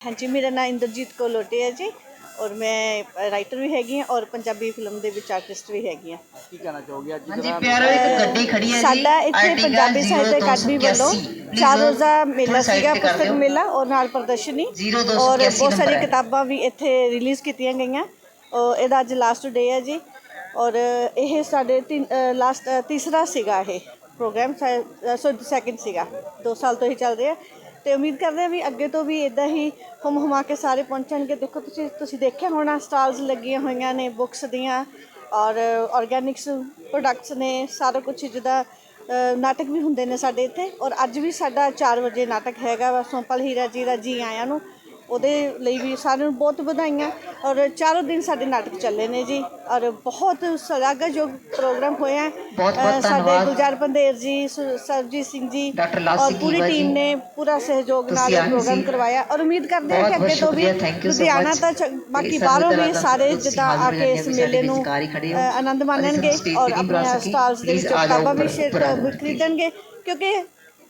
ਹਾਂਜੀ ਮੇਰਾ ਨਾਮ ਇੰਦਰਜੀਤ ਕੌਰ ਲੋਟੇ ਹੈ ਜੀ ਔਰ ਮੈਂ ਰਾਈਟਰ ਵੀ ਹੈਗੀ ਹਾਂ ਔਰ ਪੰਜਾਬੀ ਫਿਲਮ ਦੇ ਵਿੱਚ ਆਰਟਿਸਟ ਵੀ ਹੈਗੀ ਹਾਂ। ਕੀ ਕਹਿਣਾ ਚਾਹੋਗੇ ਅੱਜ ਹਾਂਜੀ ਪਿਆਰੋ ਇੱਕ ਗੱਡੀ ਖੜੀ ਹੈ ਜੀ। ਸਾਡਾ ਇੱਥੇ ਪੰਜਾਬੀ ਸਾਹਿਤ ਅਕਾਦਮੀ ਵੱਲੋਂ 0281 ਚਾਰ ਰੋਜ਼ਾ ਮੇਲਾ ਸੀਗਾ ਪੁਸਤਕ। ਮੇਲਾ ਔਰ ਨਾਲ ਪ੍ਰਦਰਸ਼ਨੀ। 0281 ਔਰ ਬਹੁਤ ਸਾਰੀ। ਕਿਤਾਬਾਂ ਵੀ ਇੱਥੇ ਰਿਲੀਜ਼ ਕੀਤੀਆਂ ਗਈਆਂ। ਔਰ ਇਹਦਾ ਅੱਜ ਲਾਸਟ ਡੇ ਹੈ ਜੀ। ਔਰ ਇਹ ਸਾਡੇ ਲਾਸਟ ਤੀਸਰਾ ਸੀਗਾ ਇਹ ਪ੍ਰੋਗਰਾਮ ਸੋ ਸੈਕਿੰਡ ਸੀਗਾ। 2 ਸਾਲ ਤੋਂ ਹੀ ਚੱਲ ਰਿਹਾ। ਤੇ ਉਮੀਦ ਕਰਦੇ ਹਾਂ ਵੀ ਅੱਗੇ ਤੋਂ ਵੀ ਇਦਾਂ ਹੀ ਹੁਮ ਹੁਮਾ ਕੇ ਸਾਰੇ ਪਹੁੰਚਣਗੇ। ਦੇਖੋ, ਤੁਸੀਂ ਤੁਸੀਂ ਦੇਖਿਆ ਹੋਣਾ ਸਟਾਲਸ ਲੱਗੀਆਂ ਹੋਈਆਂ ਨੇ ਬੁੱਕਸ ਦੀਆਂ ਔਰ ਆਰਗੈਨਿਕਸ ਪ੍ਰੋਡਕਟਸ ਨੇ, ਸਾਰਾ ਕੁਝ ਜਿੱਦਾਂ ਨਾਟਕ ਵੀ ਹੁੰਦੇ ਨੇ ਸਾਡੇ ਇੱਥੇ। ਔਰ ਅੱਜ ਵੀ ਸਾਡਾ 4 ਵਜੇ ਨਾਟਕ ਹੈਗਾ ਵਾ ਸੋਪਲ ਹੀਰਾ ਜੀ ਦਾ ਜੀ ਆਇਆਂ ਨੂੰ। ਉਹਦੇ ਲਈ ਵੀ ਸਾਰਿਆਂ ਨੂੰ ਬਹੁਤ ਵਧਾਈਆਂ ਔਰ ਚਾਰੋਂ ਦਿਨ ਸਾਡੇ ਨਾਟਕ ਚੱਲੇ ਨੇ ਜੀ ਔਰ ਬਹੁਤ ਸ਼ਲਾਘਾਯੋਗ ਪ੍ਰੋਗਰਾਮ ਹੋਇਆ ਹੈ। ਸਾਡੇ। ਗੁਲਜ਼ਾਰ ਪੰਦੇਰ ਜੀ ਸੁ- ਸਰਬਜੀਤ ਸਿੰਘ ਜੀ ਔਰ ਪੂਰੀ। ਟੀਮ ਨੇ ਪੂਰਾ ਸਹਿਯੋਗ ਨਾਲ ਪ੍ਰੋਗਰਾਮ। ਕਰਵਾਇਆ ਔਰ ਉਮੀਦ ਕਰਦੇ ਹਾਂ ਕਿ ਅੱਗੇ ਤੋਂ ਵੀ ਲੁਧਿਆਣਾ। ਤਾਂ ਬਾਕੀ ਬਾਹਰੋਂ ਵੀ ਸਾਰੇ ਜਿੱਦਾਂ ਆ ਕੇ ਇਸ ਮੇਲੇ ਨੂੰ ਆਨੰਦ ਮਾਣਨਗੇ ਔਰ ਆਪਣੀਆਂ ਸਕੇ। ਸਟਾਲਸ ਦੇ ਵਿੱਚੋਂ ਕਿਤਾਬਾਂ ਵੀ ਸ਼ੇਅਰ। ਖਰੀਦਣਗੇ ਕਿਉਂਕਿ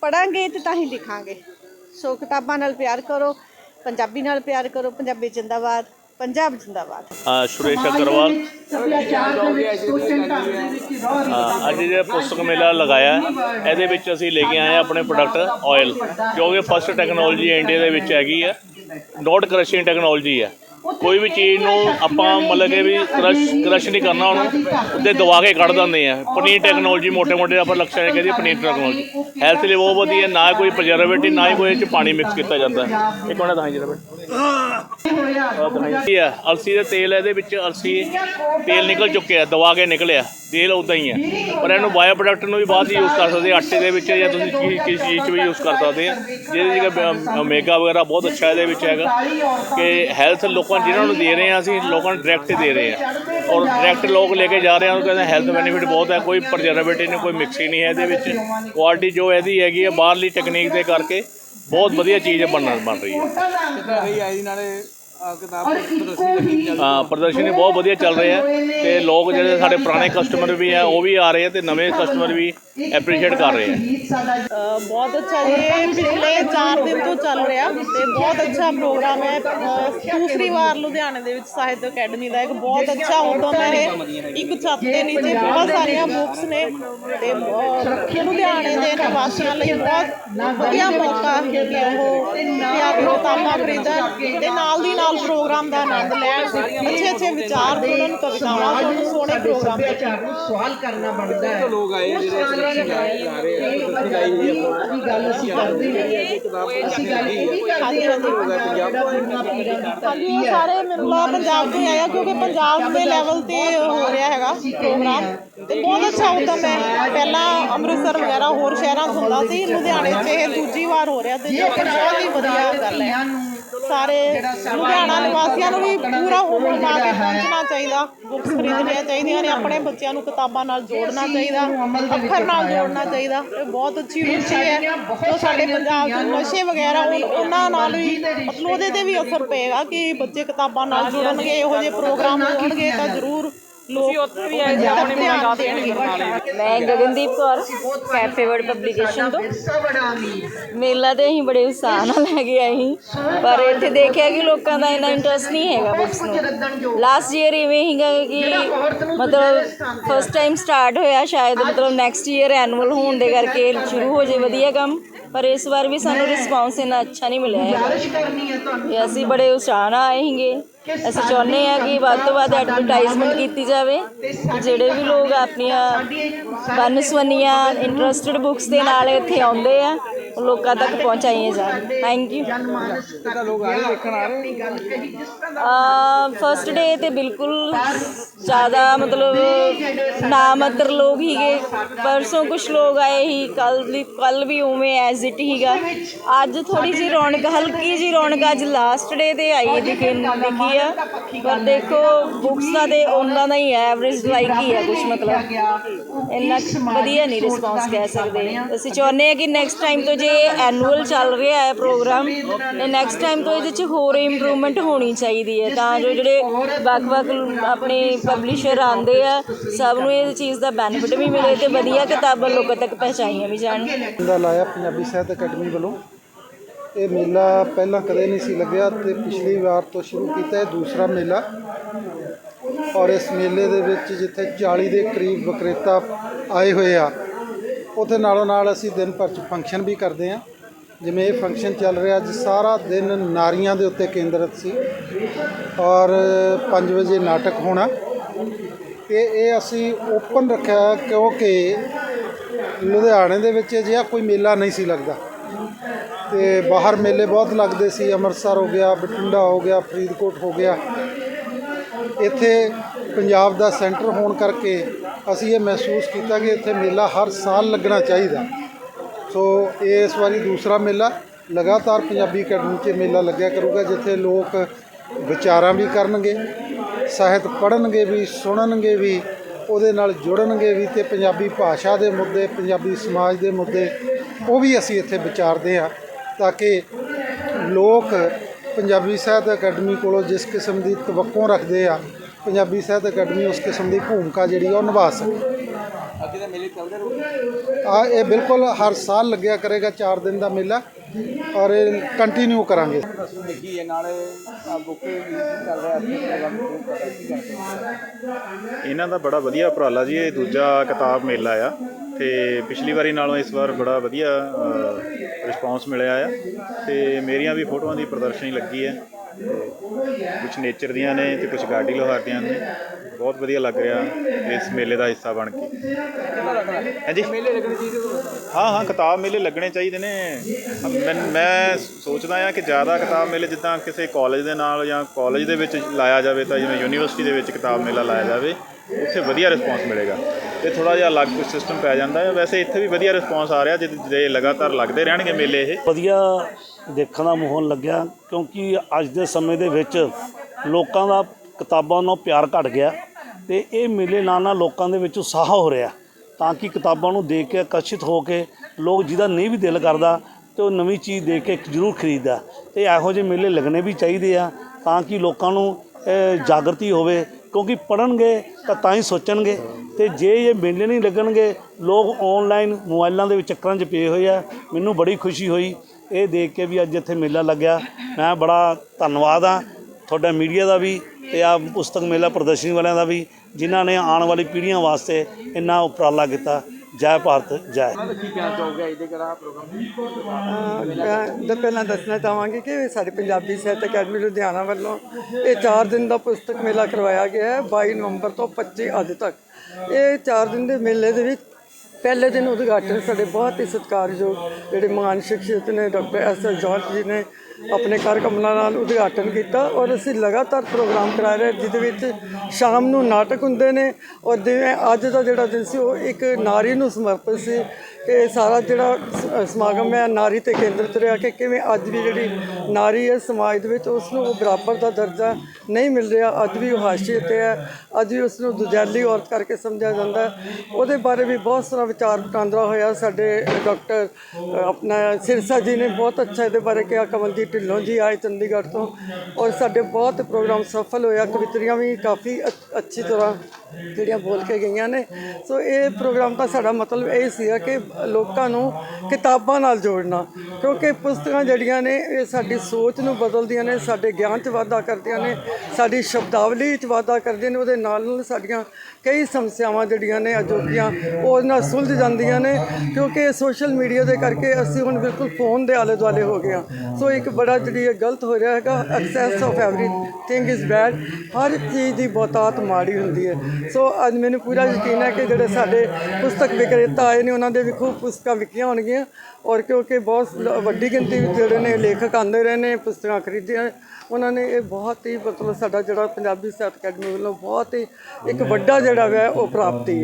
ਪੜਾਂਗੇ ਤੇ ਤਾਂ ਹੀ ਲਿਖਾਂਗੇ ਸੋ ਕਿਤਾਬਾਂ ਨਾਲ ਪਿਆਰ ਕਰੋ ਪੰਜਾਬੀ ਨਾਲ ਪਿਆਰ ਕਰੋ ਪੰਜਾਬੀ ਜਿੰਦਾਬਾਦ ਪੰਜਾਬ ਜਿੰਦਾਬਾਦ। ਅ, ਸੁਰੇਸ਼ ਅਗਰਵਾਲ। ਅ, ਅੱਜ ਜਿਹੜਾ ਪੁਸਤਕ ਮੇਲਾ ਲਗਾਇਆ ਹੈ, ਇਹਦੇ ਵਿੱਚ ਅਸੀਂ ਲੈ ਕੇ ਆਏ ਹਾਂ ਆਪਣੇ ਪ੍ਰੋਡਕਟ ਆਇਲ ਜੋ ਕਿ ਫਸਟ ਟੈਕਨੋਲੋਜੀ ਇੰਡੀਆ ਦੇ ਵਿੱਚ ਹੈਗੀ ਹੈ ਨੋਟ ਕ੍ਰਸ਼ਿੰਗ ਟੈਕਨੋਲੋਜੀ ਹੈ ਕੋਈ ਵੀ ਚੀਜ਼ ਨੂੰ ਆਪਾਂ ਮਤਲਬ ਕਿ ਵੀ ਕ੍ਰਸ਼ ਕ੍ਰਸ਼ ਨਹੀਂ ਕਰਨਾ ਉਹਨੂੰ ਉੱਤੇ ਦਵਾ ਕੇ ਕੱਢ ਦਿੰਦੇ ਆ। ਪਨੀਰ ਟੈਕਨੋਲੋਜੀ ਮੋਟੇ-ਮੋਟੇ ਆਪਾਂ ਲਕਸ਼ਣ ਹੈ ਕਹਿੰਦੀ ਪਨੀਰ ਟੈਕਨੋਲੋਜੀ ਹੈਲਥ ਲਈ ਬਹੁਤ ਵਧੀਆ ਨਾ ਕੋਈ ਪ੍ਰੈਜ਼ਰਵੇਟਿਵ ਨਾ ਹੀ ਕੋਈ ਚ ਪਾਣੀ ਮਿਕਸ ਕੀਤਾ ਜਾਂਦਾ। ਇੱਕ ਮਿੰਟ ਦਹਾਂ ਜਰਾ ਬੇਟ ਅਲਸੀ ਦਾ ਤੇਲ ਇਹਦੇ ਵਿੱਚ ਅਲਸੀ ਤੇਲ ਨਿਕਲ ਚੁੱਕਿਆ ਦਵਾ ਕੇ ਨਿਕਲਿਆ। ਤੇਲ ਉਦਾਂ ਹੀ ਹੈ। ਪਰ ਇਹਨੂੰ ਬਾਇਓ ਪ੍ਰੋਡਕਟ ਨੂੰ ਵੀ ਬਾਅਦ ਯੂਜ਼ ਕਰ ਸਕਦੇ ਆਟੇ ਦੇ ਵਿੱਚ ਜਾਂ ਤੁਸੀਂ ਕਿਸੇ ਚੀਜ਼ 'ਚ ਵੀ ਯੂਜ਼ ਕਰ ਸਕਦੇ ਆ ਜਿਹਦੇ ਜਿਹੜਾ ਮੇਗਾ ਵਗੈਰਾ ਬਹੁਤ ਅੱਛਾ ਇਹਦੇ ਵਿੱਚ ਹੈਗਾ। ਕਿ ਹੈਲਥ ਲੋਕਾਂ ਜਿਹਨਾਂ ਨੂੰ ਦੇ ਰਹੇ ਆ ਅਸੀਂ, ਲੋਕਾਂ ਨੂੰ ਡਾਇਰੈਕਟ ਦੇ ਰਹੇ ਆ ਔਰ ਡਾਇਰੈਕਟ ਲੋਕ ਲੈ ਕੇ ਜਾ ਰਹੇ ਆ ਉਹ ਕਹਿੰਦੇ ਹੈਲਥ ਬੈਨੀਫਿਟ ਬਹੁਤ ਹੈ। ਕੋਈ ਪ੍ਰਜਰਵੇਟਿਵ ਨਹੀਂ, ਕੋਈ ਮਿਕਸ ਹੀ ਨਹੀਂ ਹੈ ਇਹਦੇ ਵਿੱਚ। ਕੁਆਲਿਟੀ ਜੋ ਇਹਦੀ ਹੈਗੀ ਹੈ, ਬਾਹਰਲੀ ਟੈਕਨੀਕ ਦੇ ਕਰਕੇ ਬਹੁਤ ਵਧੀਆ ਚੀਜ਼ ਬਣ ਬਣ ਰਹੀ ਹੈ। ਕਿੱਦਾਂ ਰਹੀ ਆਈ ਨਾਲੇ ਕਿਤਾਬ ਪ੍ਰਦਰਸ਼ਨੀ ਲੱਗੀ ਚੱਲ ਹਾਂ ਪ੍ਰਦਰਸ਼ਨੀ ਬਹੁਤ ਵਧੀਆ ਚੱਲ ਰਹੀ ਹੈ ਤੇ ਲੋਕ ਜਿਹੜੇ ਸਾਡੇ ਪੁਰਾਣੇ ਕਸਟਮਰ ਵੀ ਆ ਉਹ ਵੀ ਆ ਰਹੇ ਆ ਤੇ ਨਵੇਂ ਕਸਟਮਰ ਵੀ ਐਪਰੀਸ਼ੀਏਟ ਕਰ ਰਹੇ ਆ ਅ, ਬਹੁਤ ਅੱਛਾ ਜੀ ਇਹ ਪਿਛਲੇ 4 ਦਿਨ ਤੋਂ ਚੱਲ ਰਿਹਾ ਤੇ ਬਹੁਤ ਅੱਛਾ ਪ੍ਰੋਗਰਾਮ ਹੈ। ਅ, ਦੂਸਰੀ ਵਾਰ ਲੁਧਿਆਣੇ ਦੇ ਵਿੱਚ ਸਾਹਿਤ ਅਕੈਡਮੀ ਦਾ ਇੱਕ ਬਹੁਤ ਅੱਛਾ ਉਦਮ ਹੈ। ਇਹ ਇੱਕ ਛੱਤ ਦੇ ਨੀਚੇ ਬਹੁਤ ਸਾਰੀਆਂ ਬੁੱਕਸ ਨੇ ਤੇ ਅ, ਲੁਧਿਆਣੇ ਦੇ ਨਿਵਾਸੀਆਂ ਲਈ ਬਹੁਤ ਵਧੀਆ ਮੌਕਾ ਹੈ ਕਿ ਉਹ ਪੰਜਾਬੀ ਕਿਤਾਬਾਂ ਖਰੀਦਣ ਤੇ ਨਾਲ ਦੀ ਨਾਲ ਪ੍ਰੋਗਰਾਮ ਦਾ ਆਨੰਦ ਲੈਣ ਅੱਛੇ ਅੱਛੇ ਵਿਚਾਰ ਜੁੜਨ ਕਵਿਤਾਵਾਂ ਜੁੜਨ ਸੋਹਣੇ ਪ੍ਰੋਗਰਾਮ ਦੇ ਨੂੰ ਸਵਾਲ ਕਰਨਾ ਬਣਦਾ ਹੈ। ਲੋਕ ਆਏ ਜਿਹੜੇ ਗੱਲ ਅਸੀਂ ਕਰਦੇ ਹਾਂ। ਹਾਂਜੀ ਸਾਰੇ ਪੰਜਾਬ ਤੋਂ ਆਇਆ ਕਿਉਂਕਿ ਪੰਜਾਬ ਦੇ ਲੈਵਲ ਤੇ ਹੋ ਰਿਹਾ ਹੈਗਾ ਪ੍ਰੋਗਰਾਮ। ਤੇ ਬਹੁਤ ਅੱਛਾ ਉਦਮ ਹੈ ਪਹਿਲਾਂ ਅੰਮ੍ਰਿਤਸਰ ਵਗੈਰਾ ਹੋਰ ਸ਼ਹਿਰਾਂ 'ਚ ਹੁੰਦਾ ਸੀ ਲੁਧਿਆਣੇ 'ਚ ਇਹ ਦੂਜੀ ਵਾਰ ਹੋ ਰਿਹਾ ਤੇ ਬਹੁਤ ਹੀ ਵਧੀਆ ਗੱਲ ਹੈ। ਸਾਰੇ ਲੁਧਿਆਣਾ ਨਿਵਾਸੀਆਂ ਨੂੰ ਵੀ ਪੂਰਾ ਹੋਮ ਬਣਾ ਕੇ ਪਹੁੰਚਣਾ ਚਾਹੀਦਾ। ਬੁੱਕਸ ਖਰੀਦਣੀਆਂ ਚਾਹੀਦੀਆਂ ਨੇ ਆਪਣੇ ਬੱਚਿਆਂ ਨੂੰ ਕਿਤਾਬਾਂ ਨਾਲ ਜੋੜਨਾ ਚਾਹੀਦਾ ਅੱਖਰ ਨਾਲ ਜੋੜਨਾ ਚਾਹੀਦਾ। ਇਹ ਬਹੁਤ ਅੱਛੀ ਰੁਚੀ ਹੈ। ਜੋ ਸਾਡੇ ਪੰਜਾਬ 'ਚ ਨਸ਼ੇ ਵਗੈਰਾ ਉਹ- ਉਹਨਾਂ ਨਾਲ ਵੀ ਮਤਲਬ ਉਹਦੇ ਤੇ ਵੀ ਅਸਰ ਪਏਗਾ ਕਿ ਬੱਚੇ ਕਿਤਾਬਾਂ ਨਾਲ ਜੁੜਨਗੇ ਇਹੋ ਜਿਹੇ ਪ੍ਰੋਗਰਾਮ ਹੋਣਗੇ ਤਾਂ ਜ਼ਰੂਰ ਲੋਕ ਉੱਥੇ ਵੀ ਆਏ ਧਿਆਨ ਦੇਣਗੇ ਮੈਂ Gagandeep Kaur cafe world publication ਤੋਂ। ਬੜਾ ਅਮੀਰ ਮੇਲਾ ਤੇ ਅਸੀਂ ਬੜੇ ਉਤਸ਼ਾਹ ਨਾਲ ਲੈ ਕੇ ਆਏ ਸੀ। ਪਰ ਇੱਥੇ ਦੇਖਿਆ ਕਿ ਲੋਕਾਂ ਦਾ ਇੰਨਾ ਇੰਟਰਸਟ ਨਹੀਂ ਹੈਗਾ ਬੁੱਕਸ ਨੂੰ। ਲਾਸਟ ਈਅਰ ਇਵੇਂ ਹੀਗਾ ਕਿ ਮਤਲਬ ਫਸਟ ਟਾਈਮ ਸਟਾਰਟ ਹੋਇਆ ਸ਼ਾਇਦ ਮਤਲਬ ਨੈਕਸਟ ਈਅਰ ਐਨੂਅਲ ਹੋਣ ਦੇ ਕਰਕੇ ਸ਼ੁਰੂ ਹੋ ਜੇ ਵਧੀਆ ਕੰਮ। ਪਰ ਇਸ ਵਾਰ ਵੀ ਸਾਨੂੰ ਰਿਸਪਾਂਸ ਇੰਨਾ ਅੱਛਾ ਨਹੀਂ ਮਿਲਿਆ ਹੈ ਕਰਨੀ ਹੈ ਤੁਹਾਨੂੰ ਤੇ ਅਸੀਂ ਬੜੇ ਉਤਸ਼ਾਹ ਨਾਲ ਆਏ ਸੀਗੇ। ਅਸੀਂ ਚਾਹੁੰਦੇ ਆ ਕਿ ਵੱਧ ਤੋਂ ਵੱਧ ਐਡਵਰਟਾਈਜ਼ਮੈਂਟ ਕੀਤੀ ਜਾਵੇ। ਜਿਹੜੇ ਵੀ ਲੋਕ ਆਪਣੀਆਂ ਬਨਸਵਨੀਆਂ ਇੰਟਰਸਟਿਡ ਬੁੱਕਸ ਦੇ ਨਾਲ ਇੱਥੇ ਆਉਂਦੇ ਆ। ਉਹ ਲੋਕਾਂ ਤੱਕ ਪਹੁੰਚਾਈਆਂ ਜਾਣ ਥੈਂਕ ਯੂ ਕਿੱਦਾਂ ਲੋਕ ਆਏ ਦੇਖਣ ਆ ਰਹੇ ਫਸਟ ਡੇ ਤੇ ਬਿਲਕੁਲ ਜ਼ਿਆਦਾ ਮਤਲਬ ਨਾਮਤਰ ਲੋਕ ਹੀਗੇ ਪਰਸੋਂ ਕੁਝ ਲੋਕ ਆਏ ਹੀ ਕੱਲ ਕੱਲ ਵੀ ਉਵੇਂ ਐਜ਼ ਇਟ ਹੀਗਾ ਅੱਜ ਥੋੜੀ ਜਿਹੀ ਰੌਣਕ ਹਲਕੀ ਜਿਹੀ ਰੌਣਕ ਅੱਜ ਲਾਸਟ ਡੇ ਤੇ ਆਈ ਦਿਖੀ ਦਿਖੀ ਆ ਪਰ ਦੇਖੋ ਬੁੱਕਸ ਦਾ ਤੇ ਉਹਨਾਂ ਦਾ ਹੀ ਐਵਰੇਜ ਲਾਈਕ ਹੀ ਹੈ ਕੁਝ ਮਤਲਬ ਇੰਨਾ ਵਧੀਆ ਨਹੀਂ ਰਿਸਪੌਂਸ ਕਹਿ ਸਕਦੇ ਅਸੀਂ ਚਾਹੁੰਦੇ ਆ ਕਿ ਨੈਕਸਟ ਟਾਈਮ ਤੋਂ ਜੇ ਐਨੂਅਲ ਚੱਲ ਰਿਹਾ ਹੈ ਪ੍ਰੋਗਰਾਮ ਤੇ ਨੈਕਸਟ ਟਾਈਮ ਤੋਂ ਇਹਦੇ ਚ ਹੋਰ ਇੰਪਰੂਵਮੈਂਟ ਹੋਣੀ ਚਾਹੀਦੀ ਹੈ। ਤਾਂ ਜੋ ਜਿਹੜੇ ਵੱਖ-ਵੱਖ ਆਪਣੇ ਪਬਲਿਸ਼ਰ ਆਉਂਦੇ ਆ, ਸਭ ਨੂੰ ਇਹ ਚੀਜ਼ ਦਾ ਬੈਨੀਫਿਟ ਵੀ ਮਿਲੇ ਤੇ ਵਧੀਆ ਕਿਤਾਬਾਂ ਲੋਕਾਂ ਤੱਕ ਪਹੁੰਚਾਈਆਂ ਵੀ ਜਾਣ। ਦਾ ਲਾਇਆ ਪੰਜਾਬੀ ਸਾਹਿਤ ਅਕੈਡਮੀ ਵੱਲੋਂ। ਇਹ ਮੇਲਾ ਪਹਿਲਾਂ ਕਦੇ ਨਹੀਂ ਸੀ ਲੱਗਿਆ ਤੇ ਪਿਛਲੀ ਵਾਰ ਤੋਂ ਸ਼ੁਰੂ ਕੀਤਾ ਇਹ ਦੂਸਰਾ ਮੇਲਾ। ਔਰ ਇਸ ਮੇਲੇ ਦੇ ਵਿੱਚ ਜਿੱਥੇ 40 ਦੇ ਕਰੀਬ ਵਿਕਰੇਤਾ ਆਏ ਹੋਏ ਆ ਉਹਦੇ ਨਾਲੋਂ ਨਾਲ ਅਸੀਂ ਦਿਨ ਭਰ ਚ ਫੰਕਸ਼ਨ ਵੀ ਕਰਦੇ ਆ ਜਿਵੇਂ ਇਹ ਫੰਕਸ਼ਨ ਚੱਲ ਰਿਹਾ ਅੱਜ, ਸਾਰਾ ਦਿਨ ਨਾਰੀਆਂ ਦੇ ਉੱਤੇ ਕੇਂਦਰਿਤ ਸੀ। ਔਰ 5 ਵਜੇ ਨਾਟਕ ਹੋਣਾ। ਤੇ ਇਹ ਅਸੀਂ ਓਪਨ ਰੱਖਿਆ ਕਿਉਂਕਿ ਲੁਧਿਆਣੇ ਦੇ ਵਿੱਚ ਅਜਿਹਾ ਕੋਈ ਮੇਲਾ ਨਹੀਂ ਸੀ ਲੱਗਦਾ। ਤੇ ਬਾਹਰ ਮੇਲੇ ਬਹੁਤ ਲੱਗਦੇ ਸੀ। ਅੰਮ੍ਰਿਤਸਰ ਹੋ ਗਿਆ, ਬਠਿੰਡਾ ਹੋ ਗਿਆ, ਫਰੀਦਕੋਟ ਹੋ ਗਿਆ। ਇੱਥੇ ਪੰਜਾਬ ਦਾ ਸੈਂਟਰ ਹੋਣ ਕਰਕੇ ਅਸੀਂ ਇਹ ਮਹਿਸੂਸ ਕੀਤਾ ਕਿ ਇੱਥੇ ਮੇਲਾ ਹਰ ਸਾਲ ਲੱਗਣਾ ਚਾਹੀਦਾ। ਸੋ ਇਹ ਇਸ ਵਾਰੀ ਦੂਸਰਾ ਮੇਲਾ, ਲਗਾਤਾਰ ਪੰਜਾਬੀ ਅਕੈਡਮੀ 'ਚ ਮੇਲਾ ਲੱਗਿਆ ਕਰੂਗਾ, ਜਿੱਥੇ ਲੋਕ ਵਿਚਾਰਾਂ ਵੀ ਕਰਨਗੇ, ਸਾਹਿਤ ਪੜ੍ਹਨਗੇ ਵੀ, ਸੁਣਨਗੇ ਵੀ, ਉਹਦੇ ਨਾਲ ਜੁੜਨਗੇ ਵੀ ਤੇ ਪੰਜਾਬੀ ਭਾਸ਼ਾ ਦੇ ਮੁੱਦੇ, ਪੰਜਾਬੀ ਸਮਾਜ ਦੇ ਮੁੱਦੇ, ਉਹ ਵੀ ਅਸੀਂ ਇੱਥੇ ਵਿਚਾਰਦੇ ਹਾਂ ਤਾਂ ਕਿ ਲੋਕ ਪੰਜਾਬੀ ਸਾਹਿਤ ਅਕੈਡਮੀ ਕੋਲੋਂ ਜਿਸ ਕਿਸਮ ਦੀ ਤਵੱਕੋਂ ਰੱਖਦੇ ਆ ਪੰਜਾਬੀ ਸਾਹਿਤ ਅਕੈਡਮੀ ਉਸ ਕਿਸਮ ਦੀ ਭੂਮਿਕਾ ਜਿਹੜੀ ਆ ਉਹ ਨਿਭਾ ਸਕੇ। ਅੱਗੇ ਤਾਂ ਮੇਲੇ ਚੱਲਦੇ ਰਹੋ। ਆ ਇਹ ਬਿਲਕੁਲ ਹਰ ਸਾਲ ਲੱਗਿਆ ਕਰੇਗਾ 4 ਦਿਨ ਦਾ ਮੇਲਾ ਔਰ ਇਹ ਕੰਟੀਨਿਊ ਕਰਾਂਗੇ। ਨਾਲੇ ਚੱਲ ਰਿਹਾ ਇਹਨਾਂ ਦਾ ਬੜਾ ਵਧੀਆ ਉਪਰਾਲਾ ਜੀ ਇਹ ਦੂਜਾ ਕਿਤਾਬ ਮੇਲਾ ਆ ਤੇ ਪਿਛਲੀ ਵਾਰੀ ਨਾਲੋਂ ਇਸ ਵਾਰ ਬੜਾ ਵਧੀਆ ਰਿਸਪੌਂਸ ਮਿਲਿਆ ਆ ਤੇ ਮੇਰੀਆਂ ਵੀ ਫੋਟੋਆਂ ਦੀ ਪ੍ਰਦਰਸ਼ਨੀ ਲੱਗੀ ਹੈ। ਕੁਝ ਨੇਚਰ ਦੀਆਂ ਨੇ ਤੇ ਕੁਝ ਗਾਡੀ ਲੋਹਾਰ ਦੀਆਂ ਨੇ। ਬਹੁਤ ਵਧੀਆ ਲੱਗ ਰਿਹਾ ਇਸ ਮੇਲੇ ਦਾ ਹਿੱਸਾ ਬਣ ਕੇ। ਹਾਂਜੀ? ਮੇਲੇ ਲੱਗਣੇ ਚਾਹੀਦੇ ਹਾਂ ਹਾਂ, ਕਿਤਾਬ ਮੇਲੇ ਲੱਗਣੇ ਚਾਹੀਦੇ ਨੇ। ਮੈਂ ਮੈਂ ਸੋਚਦਾ ਆ ਕਿ ਜ਼ਿਆਦਾ ਕਿਤਾਬ ਮੇਲੇ ਜਿੱਦਾਂ ਕਿਸੇ ਕਾਲਜ ਦੇ ਨਾਲ ਜਾਂ ਕਾਲਜ ਦੇ ਵਿੱਚ ਲਾਇਆ ਜਾਵੇ ਤਾਂ ਜਿਵੇਂ ਯੂਨੀਵਰਸਿਟੀ ਦੇ ਵਿੱਚ ਕਿਤਾਬ ਮੇਲਾ ਲਾਇਆ ਜਾਵੇ, ਉੱਥੇ ਵਧੀਆ ਰਿਸਪੌਂਸ ਮਿਲੇਗਾ। ਤੇ ਥੋੜਾ ਜਿਹਾ ਅਲੱਗ ਕੁਝ ਸਿਸਟਮ ਪੈ ਜਾਂਦਾ ਹੈ। ਵੈਸੇ ਇੱਥੇ ਵੀ ਵਧੀਆ ਰਿਸਪੌਂਸ ਆ ਰਿਹਾ ਜੇ ਜੇ ਲਗਾਤਾਰ ਲੱਗਦੇ ਰਹਿਣਗੇ ਮੇਲੇ ਇਹ। ਵਧੀਆ ਦੇਖਣ ਦਾ ਮਾਹੌਲ ਲੱਗਿਆ, ਕਿਉਂਕਿ ਅੱਜ ਦੇ ਸਮੇਂ ਦੇ ਵਿੱਚ ਲੋਕਾਂ ਦਾ ਕਿਤਾਬਾਂ ਨਾਲ ਪਿਆਰ ਘਟ ਗਿਆ ਤੇ ਇਹ ਮੇਲੇ ਨਾਲ ਨਾਲ ਲੋਕਾਂ ਦੇ ਵਿੱਚ ਉਤਸ਼ਾਹ ਹੋ ਰਿਹਾ, ਤਾਂ ਕਿ ਕਿਤਾਬਾਂ ਨੂੰ ਦੇਖ ਕੇ ਆਕਰਸ਼ਿਤ ਹੋ ਕੇ ਲੋਕ ਜਿਹਦਾ ਨਹੀਂ ਵੀ ਦਿਲ ਕਰਦਾ ਤੇ ਉਹ ਨਵੀਂ ਚੀਜ਼ ਦੇਖ ਕੇ ਜ਼ਰੂਰ ਖਰੀਦਦਾ। ਤੇ ਇਹੋ ਜਿਹੇ ਮੇਲੇ ਲੱਗਣੇ ਵੀ ਚਾਹੀਦੇ ਆ, ਤਾਂ ਕਿ ਲੋਕਾਂ ਨੂੰ ਜਾਗਰਤੀ ਹੋਵੇ ਕਿਉਂਕਿ ਪੜਨਗੇ ਤਾਂ ਤਾਂ ਹੀ ਸੋਚਣਗੇ ਤੇ ਜੇ ਇਹ ਮੇਲੇ ਨਹੀਂ ਲੱਗਣਗੇ, ਲੋਕ ਆਨਲਾਈਨ ਮੋਬਾਈਲਾਂ ਦੇ ਵਿੱਚ ਚੱਕਰਾਂ 'ਚ ਪਏ ਹੋਏ ਆ। ਮੈਨੂੰ ਬੜੀ ਖੁਸ਼ੀ ਹੋਈ। ਇਹ ਦੇਖ ਕੇ ਵੀ ਅੱਜ ਇੱਥੇ ਮੇਲਾ ਲੱਗਿਆ। ਮੈਂ ਬੜਾ ਧੰਨਵਾਦ ਆ ਤੁਹਾਡਾ ਮੀਡੀਆ ਦਾ ਵੀ ਤੇ ਆ ਪੁਸਤਕ ਮੇਲਾ ਪ੍ਰਦਰਸ਼ਨੀ ਵਾਲਿਆਂ ਦਾ ਵੀ, ਜਿਨ੍ਹਾਂ ਨੇ ਆਉਣ ਵਾਲੀ ਪੀੜ੍ਹੀਆਂ ਵਾਸਤੇ ਇੰਨਾ ਉਪਰਾਲਾ ਕੀਤਾ। ਜੈ ਭਾਰਤ ਜੈ। ਉਹਨਾਂ ਦਾ ਕੀ ਕਹਿਣਾ ਚਾਹੋਗੇ ਇਹਦੇ ਕਿਹੜਾ ਪ੍ਰੋਗਰਾਮ? ਮੈਂ ਪਹਿਲਾਂ ਦੱਸਣਾ ਚਾਹਾਂਗੀ ਕਿ ਸਾਡੇ ਪੰਜਾਬੀ ਸਾਹਿਤ ਅਕੈਡਮੀ ਲੁਧਿਆਣਾ ਵੱਲੋਂ ਇਹ 4 ਦਿਨ ਦਾ ਪੁਸਤਕ ਮੇਲਾ ਕਰਵਾਇਆ ਗਿਆ ਹੈ 22 ਨਵੰਬਰ ਤੋਂ 25 ਅੱਜ ਤੱਕ। ਇਹ 4 ਦਿਨ ਦੇ ਮੇਲੇ ਦੇ ਵਿੱਚ ਪਹਿਲੇ ਦਿਨ ਉਦਘਾਟਨ ਸਾਡੇ ਬਹੁਤ ਹੀ ਸਤਿਕਾਰਯੋਗ ਜਿਹੜੇ ਮਹਾਨ ਸ਼ਖਸੀਅਤ ਨੇ ਡਾਕਟਰ ਐਸ ਐਸ ਜੌਰਜ ਜੀ ਨੇ ਆਪਣੇ ਕਰ ਕਮਲਾਂ ਨਾਲ ਉਦਘਾਟਨ ਕੀਤਾ ਔਰ ਅਸੀਂ ਲਗਾਤਾਰ ਪ੍ਰੋਗਰਾਮ ਕਰਾ ਰਹੇ ਜਿਹਦੇ ਵਿੱਚ ਸ਼ਾਮ ਨੂੰ ਨਾਟਕ ਹੁੰਦੇ ਨੇ ਔਰ ਜਿਵੇਂ ਅੱਜ ਦਾ ਜਿਹੜਾ ਦਿਨ ਸੀ, ਉਹ ਇੱਕ ਨਾਰੀ ਨੂੰ ਸਮਰਪਿਤ ਸੀ ਕਿ ਸਾਰਾ ਜਿਹੜਾ ਸਮਾਗਮ ਹੈ, ਨਾਰੀ ਤੇ ਕੇਂਦਰਿਤ ਰਿਹਾ ਕਿ ਕਿਵੇਂ ਅੱਜ ਵੀ ਜਿਹੜੀ ਨਾਰੀ ਹੈ ਸਮਾਜ ਦੇ ਵਿੱਚ ਉਸ ਨੂੰ ਉਹ ਬਰਾਬਰ ਦਾ ਦਰਜਾ ਨਹੀਂ ਮਿਲ ਰਿਹਾ, ਅੱਜ ਵੀ ਉਹ ਹਾਸ਼ੀਏ ਤੇ ਹੈ, ਅੱਜ ਵੀ ਉਸ ਨੂੰ ਦੁਜੈਲੀ ਔਰਤ ਕਰਕੇ ਸਮਝਿਆ ਜਾਂਦਾ ਉਹਦੇ ਬਾਰੇ ਵੀ ਬਹੁਤ ਸਾਰਾ ਵਿਚਾਰ ਵਟਾਂਦਰਾ ਹੋਇਆ ਸਾਡੇ ਡਾਕਟਰ ਆਪਣਾ ਸਿਰਸਾ ਜੀ ਨੇ ਬਹੁਤ ਅੱਛਾ ਇਹਦੇ ਬਾਰੇ ਕਿਹਾ, ਕਮਲਜੀਤ ਢਿੱਲੋਂ ਜੀ ਆਏ ਚੰਡੀਗੜ੍ਹ ਤੋਂ ਔਰ ਸਾਡੇ ਬਹੁਤ ਪ੍ਰੋਗਰਾਮ ਸਫਲ ਹੋਇਆ, ਕਵਿਤਰੀਆਂ ਵੀ ਕਾਫੀ ਅੱਛ- ਅੱਛੀ ਤਰ੍ਹਾਂ ਜਿਹੜੀਆਂ ਬੋਲ ਕੇ ਗਈਆਂ ਨੇ। ਸੋ ਇਹ ਪ੍ਰੋਗਰਾਮ ਦਾ ਸਾਡਾ ਮਤਲਬ ਇਹ ਸੀਗਾ ਕਿ ਲੋਕਾਂ ਨੂੰ ਕਿਤਾਬਾਂ ਨਾਲ ਜੋੜਨਾ। ਕਿਉਂਕਿ ਪੁਸਤਕਾਂ ਜਿਹੜੀਆਂ ਨੇ, ਇਹ ਸਾਡੀ ਸੋਚ ਨੂੰ ਬਦਲਦੀਆਂ ਨੇ, ਸਾਡੇ ਗਿਆਨ 'ਚ ਵਾਧਾ ਕਰਦੀਆਂ ਨੇ, ਸਾਡੀ ਸ਼ਬਦਾਵਲੀ 'ਚ ਵਾਧਾ ਕਰਦੀਆਂ ਨੇ, ਉਹਦੇ ਨਾਲ ਨਾਲ ਸਾਡੀਆਂ ਕਈ ਸਮੱਸਿਆਵਾਂ ਜਿਹੜੀਆਂ ਨੇ, ਅਜੋਕੀਆਂ, ਉਹ ਉਹਦੇ ਨਾਲ ਸੁਲਝ ਜਾਂਦੀਆਂ ਨੇ। ਕਿਉਂਕਿ ਸੋਸ਼ਲ ਮੀਡੀਆ ਦੇ ਕਰਕੇ ਅਸੀਂ ਹੁਣ ਬਿਲਕੁਲ ਫੋਨ ਦੇ ਆਲੇ ਦੁਆਲੇ ਹੋ ਗਏ ਹਾਂ। ਸੋ ਇੱਕ ਬੜਾ ਜਿਹੜੀ ਇਹ ਗਲਤ ਹੋ ਰਿਹਾ ਹੈਗਾ excess of everything is bad ਹਰ ਚੀਜ਼ ਦੀ ਬਹੁਤਾਤ ਮਾੜੀ ਹੁੰਦੀ ਹੈ। ਸੋ ਅੱਜ ਮੈਨੂੰ ਪੂਰਾ ਯਕੀਨ ਹੈ ਕਿ ਜਿਹੜੇ ਸਾਡੇ ਪੁਸਤਕ ਵਿਕਰੇਤਾ ਆਏ ਨੇ, ਉਹਨਾਂ ਦੇ ਵੀ ਖੂਬ ਪੁਸਤਕਾਂ ਵਿਕੀਆਂ ਹੋਣਗੀਆਂ। ਔਰ ਕਿਉਂਕਿ ਬਹੁਤ ਵੱਡੀ ਗਿਣਤੀ ਵਿੱਚ ਜਿਹੜੇ ਨੇ ਲੇਖਕ ਆਉਂਦੇ ਰਹੇ ਨੇ, ਪੁਸਤਕਾਂ ਖਰੀਦੀਆਂ ਉਹਨਾਂ ਨੇ ਇਹ ਬਹੁਤ ਹੀ ਮਤਲਬ ਸਾਡਾ ਜਿਹੜਾ ਪੰਜਾਬੀ ਸਾਹਿਤ ਅਕੈਡਮੀ ਵੱਲੋਂ ਬਹੁਤ ਹੀ ਇੱਕ ਵੱਡਾ ਜਿਹੜਾ ਵਾ ਉਹ ਪ੍ਰਾਪਤੀ ਹੈ।